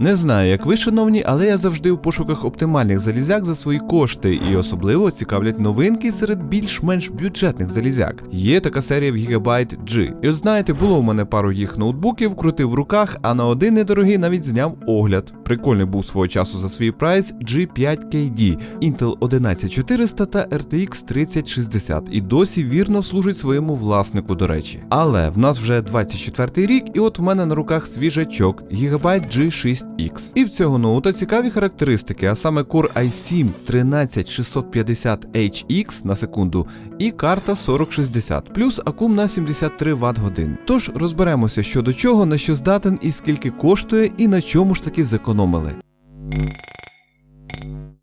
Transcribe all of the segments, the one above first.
Не знаю, як ви, шановні, але я завжди у пошуках оптимальних залізяк за свої кошти, і особливо цікавлять новинки серед більш-менш бюджетних залізяк. Є така серія в Gigabyte G. І от знаєте, було у мене пару їх ноутбуків, крутив в руках, а на один недорогий навіть зняв огляд. Прикольний був свого часу за свій прайс G5KD, Intel 11400 та RTX 3060 і досі вірно служить своєму власнику, до речі. Але в нас вже 24 рік, і от в мене на руках свіжачок Gigabyte G6X. І в цього ноута цікаві характеристики, а саме Core i7 13650HX на секунду і карта 4060, плюс акум на 73 Вт годин. Тож розберемося, що до чого, на що здатен і скільки коштує, і на чому ж таки зекономили.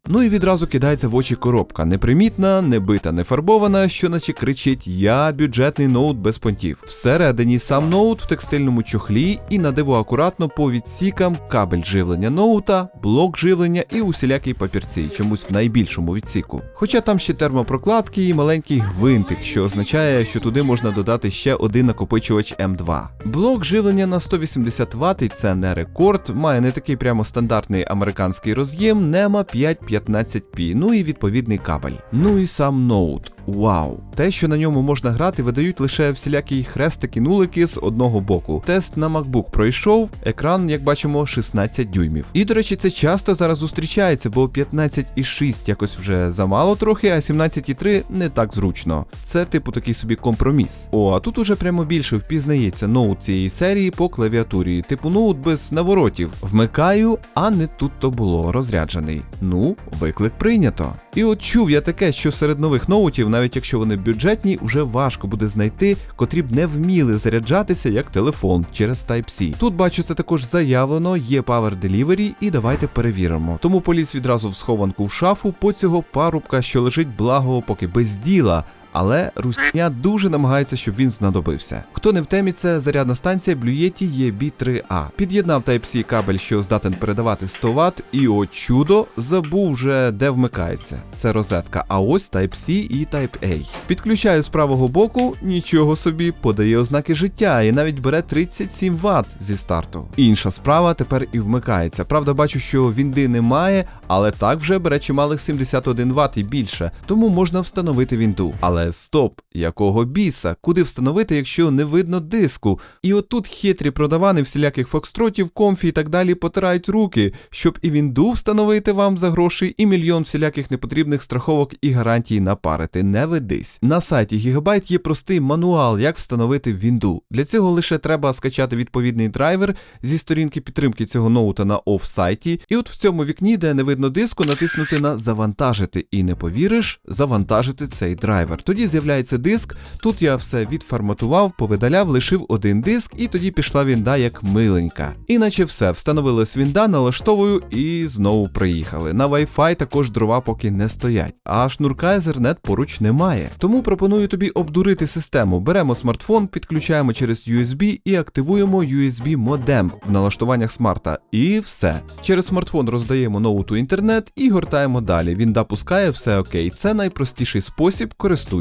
Ну і відразу кидається в очі коробка. Непримітна, не бита, не фарбована, що наче кричить Я бюджетний ноут без понтів. Всередині сам ноут в текстильному чохлі і на диво акуратно по відсікам кабель живлення ноута, блок живлення і усілякій папірці, чомусь в найбільшому відсіку. Хоча там ще термопрокладки і маленький гвинтик, що означає, що туди можна додати ще один накопичувач М2. Блок живлення на 180 Вт, і це не рекорд, має не такий прямо стандартний американський роз'єм, нема 515p, ну і відповідний кабель. Ну і сам ноут. Вау! Те, що на ньому можна грати, видають лише всілякі хрестики нулики з одного боку. Тест на MacBook пройшов, екран, як бачимо, 16 дюймів. І, до речі, це часто зараз зустрічається, бо 15,6 якось вже замало трохи, а 17,3 не так зручно. Це типу такий собі компроміс. О, а тут уже прямо більше впізнається ноут цієї серії по клавіатурі, типу ноут без наворотів. Вмикаю, а не тут то було розряджений. Ну, виклик прийнято. І от чув я таке, що серед нових ноутів, навіть якщо вони бюджетні, вже важко буде знайти, котрі б не вміли заряджатися як телефон через Type-C. Тут бачу, це також заявлено, є Power Delivery, і давайте перевіримо. Тому поліз відразу в схованку в шафу по цього парубка, що лежить благо, поки без діла. Але русня дуже намагається, щоб він знадобився. Хто не в темі, це зарядна станція Bluetooth EB3A. Під'єднав Type-C кабель, що здатен передавати 100 Вт, і о чудо, забув вже де вмикається. Це розетка, а ось Type-C і Type-A. Підключаю з правого боку, нічого собі, подає ознаки життя і навіть бере 37 Вт зі старту. Інша справа тепер і вмикається. Правда, бачу, що вінди немає, але так вже бере чималих 71 Вт і більше, тому можна встановити вінду. Але стоп, якого біса? Куди встановити, якщо не видно диску? І отут хитрі продавани всіляких фокстротів, комфі і так далі потирають руки, щоб і вінду встановити вам за гроші, і мільйон всіляких непотрібних страховок і гарантій напарити. Не ведись. На сайті Gigabyte є простий мануал, як встановити вінду. Для цього лише треба скачати відповідний драйвер зі сторінки підтримки цього ноута на офсайті, і от в цьому вікні, де не видно диску, натиснути на завантажити. І не повіриш, завантажити цей драйвер. Тоді з'являється диск. Тут я все відформатував, повидаляв, лишив один диск, і тоді пішла вінда як миленька. Іначе все, встановилась вінда, налаштовую і знову приїхали. На Wi-Fi також дрова поки не стоять, а шнурка Ethernet поруч немає. Тому пропоную тобі обдурити систему. Беремо смартфон, підключаємо через USB і активуємо USB модем в налаштуваннях смарта. І все. Через смартфон роздаємо ноуту інтернет і гортаємо далі. Вінда пускає, все окей. Це найпростіший спосіб,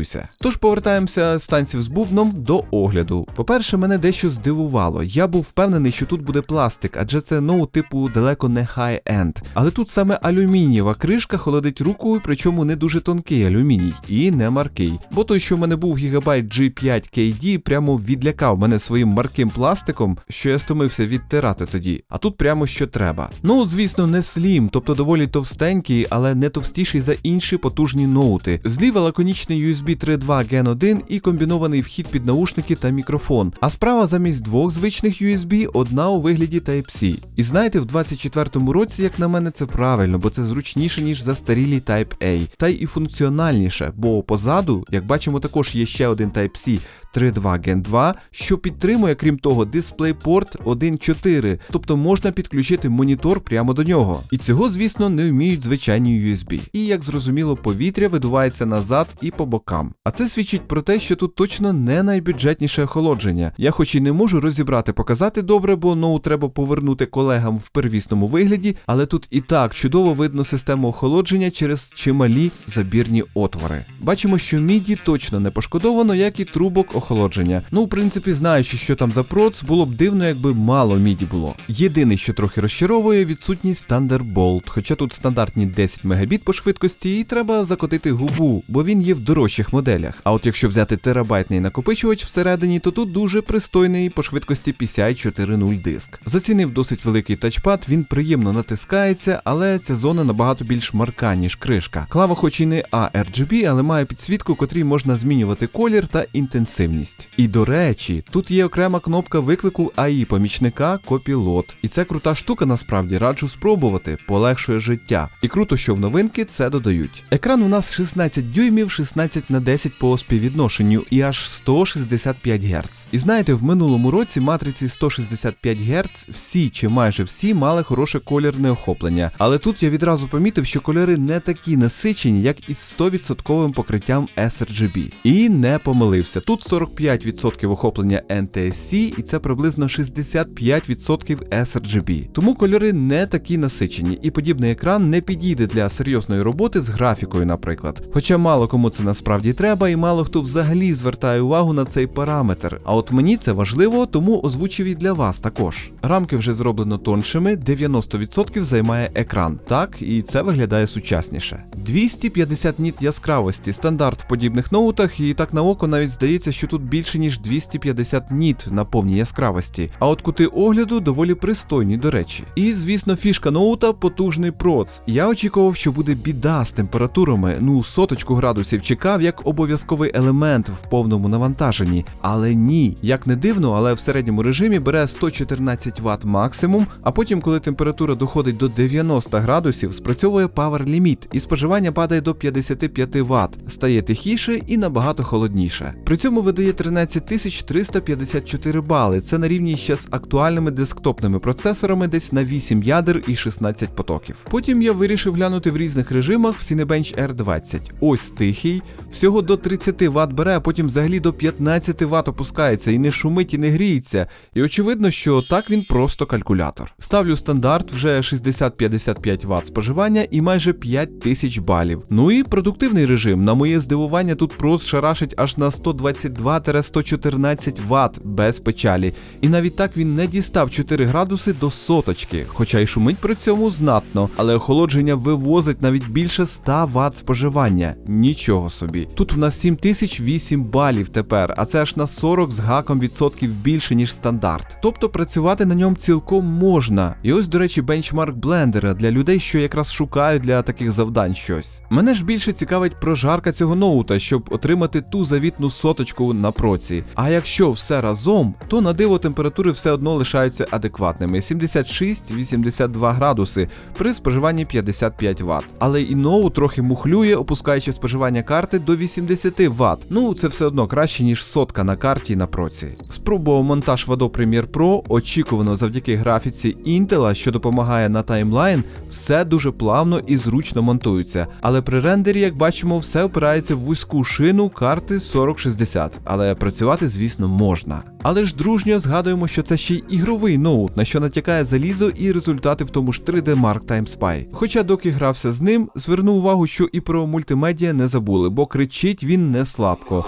користуйся. Тож повертаємося з танців з бубном до огляду. По-перше, мене дещо здивувало. Я був впевнений, що тут буде пластик, адже це ноут типу далеко не хай-енд. Але тут саме алюмінієва кришка холодить руку, причому не дуже тонкий алюміній і не маркий. Бо той, що в мене був Gigabyte G5KD, прямо відлякав мене своїм марким пластиком, що я стомився відтирати тоді. А тут прямо що треба. Ноут, звісно, не слім, тобто доволі товстенький, але не товстіший за інші потужні ноути. Зліва лаконічний USB 3.2 Gen 1 і комбінований вхід під наушники та мікрофон. А справа замість двох звичних USB одна у вигляді Type-C. І знаєте, в 24-му році, як на мене, це правильно, бо це зручніше, ніж застарілі Type-A. Та й і функціональніше, бо позаду, як бачимо, також є ще один Type-C 3.2 Gen 2, що підтримує, крім того, DisplayPort 1.4, тобто можна підключити монітор прямо до нього. І цього, звісно, не вміють звичайні USB. І як зрозуміло, повітря видувається назад і по бокам. Рокам. А це свідчить про те, що тут точно не найбюджетніше охолодження. Я хоч і не можу розібрати, показати добре, бо ноут треба повернути колегам в первісному вигляді, але тут і так чудово видно систему охолодження через чималі забірні отвори. Бачимо, що міді точно не пошкодовано, як і трубок охолодження. Ну, в принципі, знаючи, що там за проц, було б дивно, якби мало міді було. Єдине, що трохи розчаровує, відсутність Thunderbolt, хоча тут стандартні 10 Мбіт по швидкості, і треба закотити губу, бо він є в дорожчих моделях. А от якщо взяти терабайтний накопичувач всередині, то тут дуже пристойний по швидкості PCI 4.0 диск. Зацінив досить великий тачпад, він приємно натискається, але ця зона набагато більш марка, ніж кришка. Клава, хоч і не ARGB, але має підсвітку, котрій можна змінювати колір та інтенсивність. І до речі, тут є окрема кнопка виклику AI помічника Copilot. І це крута штука, насправді раджу спробувати, полегшує життя. І круто, що в новинки це додають. Екран у нас 16 дюймів, 16 на 10 по співвідношенню і аж 165 Гц. І знаєте, в минулому році матриці 165 Гц всі чи майже всі мали хороше колірне охоплення. Але тут я відразу помітив, що кольори не такі насичені, як із 100% покриттям sRGB. І не помилився. Тут 45% охоплення NTSC, і це приблизно 65% sRGB. Тому кольори не такі насичені, і подібний екран не підійде для серйозної роботи з графікою, наприклад. Хоча мало кому це насправді треба, і мало хто взагалі звертає увагу на цей параметр. А от мені це важливо, тому озвучив і для вас також. Рамки вже зроблено тоншими, 90% займає екран. Так, і це виглядає сучасніше. 250 ніт яскравості, стандарт в подібних ноутах, і так на око навіть здається, що тут більше ніж 250 ніт на повній яскравості. А от кути огляду доволі пристойні, до речі. І звісно, фішка ноута потужний проц. Я очікував, що буде біда з температурами. Ну, соточку градусів чекав як обов'язковий елемент в повному навантаженні. Але ні, як не дивно, але в середньому режимі бере 114 Вт максимум, а потім, коли температура доходить до 90 градусів, спрацьовує Power Limit і споживання падає до 55 Вт, стає тихіше і набагато холодніше. При цьому видає 13354 бали. Це на рівні ще з актуальними десктопними процесорами десь на 8 ядер і 16 потоків. Потім я вирішив глянути в різних режимах в Cinebench R20. Ось тихий, всього до 30 Вт бере, а потім взагалі до 15 Вт опускається і не шумить, і не гріється. І очевидно, що так він просто калькулятор. Ставлю стандарт вже 60-55 Вт споживання і майже 5000 балів. Ну і продуктивний режим. На моє здивування тут прос шарашить аж на 122-114 Вт без печалі. І навіть так він не дістав 4 градуси до соточки, хоча й шумить при цьому знатно, але охолодження вивозить навіть більше 100 Вт споживання. Нічого собі. Тут в нас 7008 балів тепер, а це аж на 40 з гаком відсотків більше, ніж стандарт. Тобто працювати на ньому цілком можна. І ось, до речі, бенчмарк блендера для людей, що якраз шукають для таких завдань щось. Мене ж більше цікавить прожарка цього ноута, щоб отримати ту завітну соточку на проці. А якщо все разом, то на диво температури все одно лишаються адекватними 76-82 градуси при споживанні 55 Вт. Але і ноут трохи мухлює, опускаючи споживання карти до 80 Вт. Ну це все одно краще, ніж сотка на карті на проці. Спробував монтаж в Adobe Premiere Pro, очікувано завдяки графіці Intel, що допомагає на таймлайн, все дуже плавно і зручно монтується. Але при рендері, як бачимо, все опирається в вузьку шину карти 4060, але працювати, звісно, можна. Але ж дружньо згадуємо, що це ще й ігровий ноут, на що натякає залізо і результати в тому ж 3D Mark Time Spy. Хоча доки грався з ним, звернув увагу, що і про мультимедіа не забули, бо кричить він не слабко.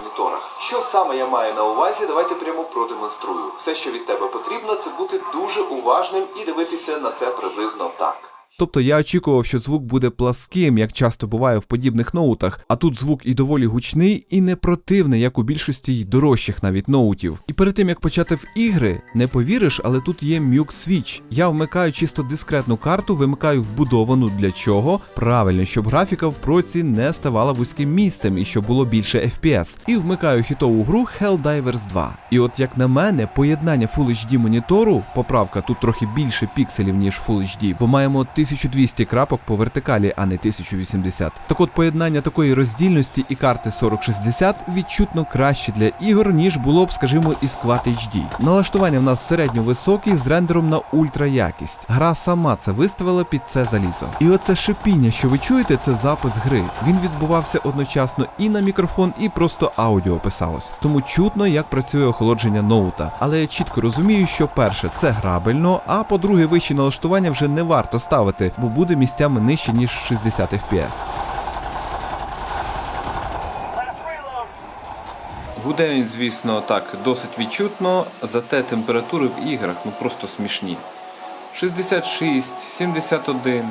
Що саме я маю на увазі, давайте прямо продемонструю. Все, що від тебе потрібно, це бути дуже уважним і дивитися на це приблизно так. Тобто я очікував, що звук буде пласким, як часто буває в подібних ноутах, а тут звук і доволі гучний, і не противний, як у більшості й дорожчих навіть ноутів. І перед тим як почати в ігри, не повіриш, але тут є Mute Switch. Я вмикаю чисто дискретну карту, вимикаю вбудовану для чого? Правильно, щоб графіка в проці не ставала вузьким місцем і щоб було більше FPS. І вмикаю хітову гру Helldivers 2. І от як на мене, поєднання Full HD монітору, поправка тут трохи більше пікселів, ніж Full HD, бо маємо 1200 крапок по вертикалі, а не 1080. Так от поєднання такої роздільності і карти 4060 відчутно краще для ігор, ніж було б, скажімо, із Quad HD. Налаштування в нас середньо високі з рендером на ультра якість. Гра сама це виставила під це залізо. І оце шипіння, що ви чуєте, це запис гри. Він відбувався одночасно і на мікрофон, і просто аудіо писалось. Тому чутно, як працює охолодження ноута. Але я чітко розумію, що перше це грабельно, а по-друге, вищі налаштування вже не варто ставити, бо буде місцями нижче ніж 60 FPS. Гуде він, звісно, так, досить відчутно, зате температури в іграх ну просто смішні. 66, 71.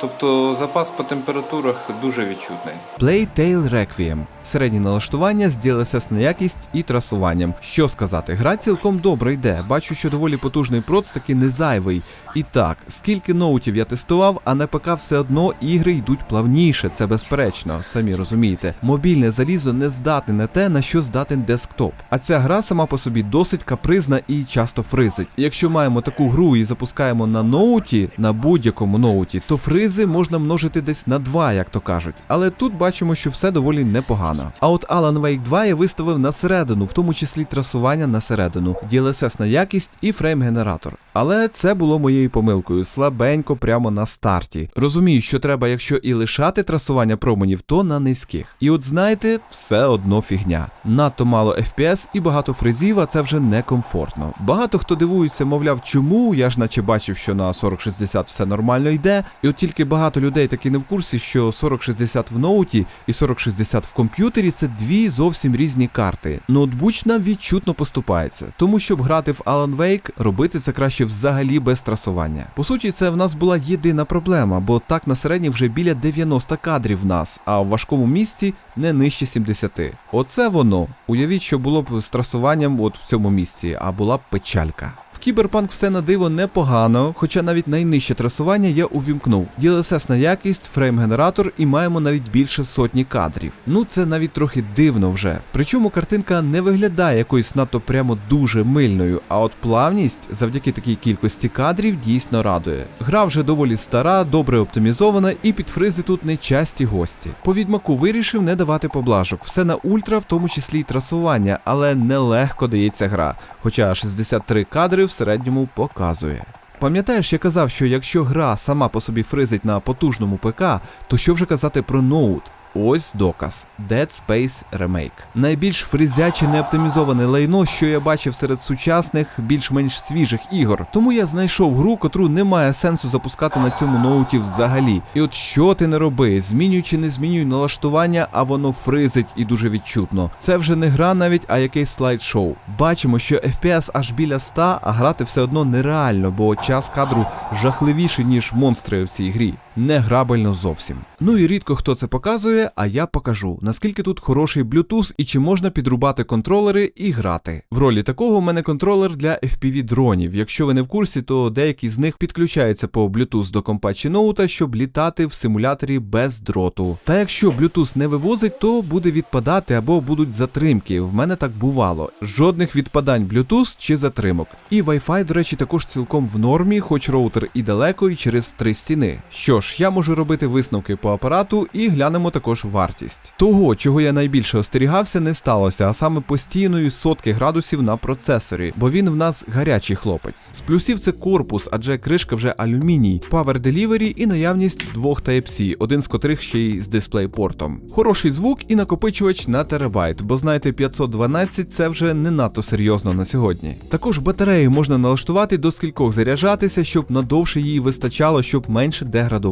Тобто запас по температурах дуже відчутний. Playtale Requiem. Середнє налаштування з DLSS на якість і трасуванням. Що сказати, гра цілком добре йде. Бачу, що доволі потужний проц таки не зайвий. І так, скільки ноутів я тестував, а на ПК все одно ігри йдуть плавніше, це безперечно, самі розумієте. Мобільне залізо не здатне на те, на що здатен десктоп. А ця гра сама по собі досить капризна і часто фризить. Якщо маємо таку гру і запускаємо на ноуті, на будь-якому ноуті, то фризи можна множити десь на два, як то кажуть. Але тут бачимо, що все доволі непогано. А от Alan Wake 2 я виставив на середину, в тому числі трасування на середину, DLSS на якість і фрейм-генератор. Але це було моєю помилкою, слабенько прямо на старті. Розумію, що треба, якщо і лишати трасування променів, то на низьких. І от знаєте, все одно фігня. Надто мало FPS і багато фризів, а це вже некомфортно. Багато хто дивується, мовляв, чому я ж наче бачив, що на 4060 все нормально йде, і от тільки багато людей таки не в курсі, що 4060 в ноуті і 4060 в комп'ютері це дві зовсім різні карти. Ноутбучна відчутно поступається, тому щоб грати в Alan Wake, робити це краще взагалі без трасування. По суті, це в нас була єдина проблема, бо так на середній вже біля 90 кадрів в нас, а в важкому місці не нижче 70. Оце воно. Уявіть, що було б з трасуванням от в цьому місці, а була б печалька. Кіберпанк все на диво непогано, хоча навіть найнижче трасування я увімкнув. DLSS на якість, фрейм-генератор і маємо навіть більше сотні кадрів. Ну це навіть трохи дивно вже. Причому картинка не виглядає якоюсь надто прямо дуже мильною, а от плавність завдяки такій кількості кадрів дійсно радує. Гра вже доволі стара, добре оптимізована, і під фризи тут не часті гості. По відьмаку вирішив не давати поблажок. Все на ультра, в тому числі й трасування, але нелегко дається гра. Хоча 63 кадри середньому показує. Пам'ятаєш, я казав, що якщо гра сама по собі фризить на потужному ПК, то що вже казати про ноут? Ось доказ Dead Space Remake. Найбільш фризяче неоптимізоване лайно, що я бачив серед сучасних, більш-менш свіжих ігор. Тому я знайшов гру, котру немає сенсу запускати на цьому ноуті взагалі. І от що ти не роби, змінюй чи не змінюй налаштування, а воно фризить і дуже відчутно. Це вже не гра навіть, а якийсь слайд-шоу. Бачимо, що FPS аж біля 100, а грати все одно нереально, бо час кадру жахливіший, ніж монстри в цій грі. Не грабельно зовсім. Ну і рідко хто це показує, а я покажу, наскільки тут хороший Bluetooth і чи можна підрубати контролери і грати. В ролі такого у мене контролер для FPV дронів. Якщо ви не в курсі, то деякі з них підключаються по Bluetooth до компа чи ноута, щоб літати в симуляторі без дроту. Та якщо Bluetooth не вивозить, то буде відпадати або будуть затримки. В мене так бувало. Жодних відпадань Bluetooth чи затримок. І Wi-Fi, до речі, також цілком в нормі, хоч роутер і далеко, і через три стіни. Що ж, я можу робити висновки по апарату і глянемо також вартість. Того, чого я найбільше остерігався, не сталося, а саме постійної сотки градусів на процесорі, бо він в нас гарячий хлопець. З плюсів це корпус, адже кришка вже алюміній, Power Delivery і наявність двох Type-C, один з котрих ще й з дисплей-портом. Хороший звук і накопичувач на терабайт, бо знаєте, 512 це вже не надто серйозно на сьогодні. Також батарею можна налаштувати до скількох заряджатися, щоб надовше її вистачало, щоб менше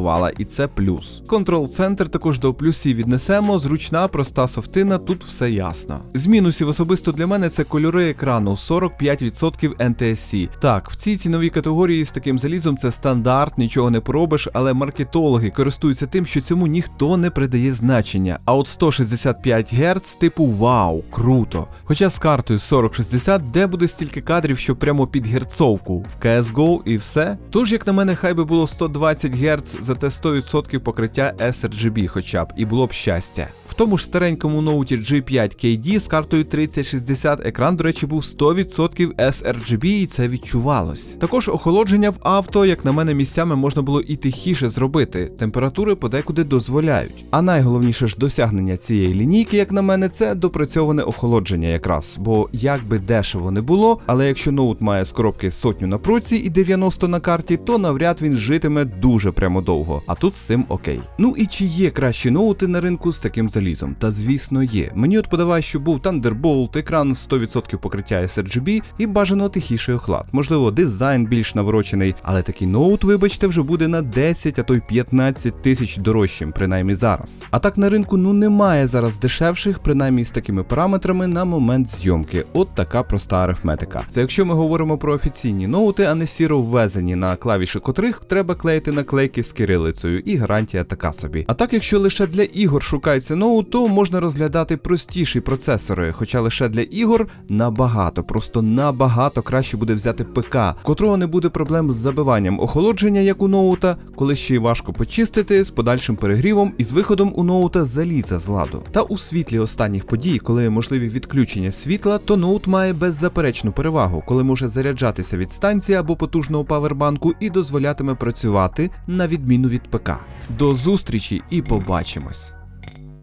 деградувала, і це плюс. Контрол-центр також до плюсів віднесемо, зручна, проста софтина, тут все ясно. З мінусів особисто для мене це кольори екрану 45% NTSC. Так, в цій ціновій категорії з таким залізом це стандарт, нічого не поробиш, але маркетологи користуються тим, що цьому ніхто не придає значення. А от 165 Гц, типу вау, круто. Хоча з картою 4060, де буде стільки кадрів, що прямо під герцовку, в CSGO і все. Тож, як на мене, хай би було 120 Гц, зате 100% покриття sRGB хоча б, і було б щастя. Тому ж старенькому ноуті G5 KD з картою 3060 екран, до речі, був 100% sRGB і це відчувалось. Також охолодження в авто, як на мене, місцями можна було і тихіше зробити. Температури подекуди дозволяють. А найголовніше ж досягнення цієї лінійки, як на мене, це допрацьоване охолодження якраз. Бо як би дешево не було, але якщо ноут має з коробки сотню на пруці і 90 на карті, то навряд він житиме дуже прямо довго. А тут з цим окей. Ну і чи є кращі ноути на ринку з таким залізом? Та звісно є. Мені от подавай, що був Thunderbolt, екран 100% покриття sRGB і бажано тихіший охлад. Можливо, дизайн більш наворочений, але такий ноут, вибачте, вже буде на 10, а то й 15 тисяч дорожчим, принаймні зараз. А так на ринку ну немає зараз дешевших, принаймні з такими параметрами на момент зйомки. От така проста арифметика. Це якщо ми говоримо про офіційні ноути, а не сіро ввезені, на клавіші котрих треба клеїти наклейки з кирилицею, і гарантія така собі. А так, якщо лише для ігор шукається ноут, то можна розглядати простіші процесори, хоча лише для ігор набагато, просто набагато краще буде взяти ПК, котрого не буде проблем з забиванням охолодження, як у ноута, коли ще й важко почистити з подальшим перегрівом і з виходом у ноута заліза з ладу. Та у світлі останніх подій, коли можливі відключення світла, то ноут має беззаперечну перевагу, коли може заряджатися від станції або потужного павербанку і дозволятиме працювати на відміну від ПК. До зустрічі і побачимось!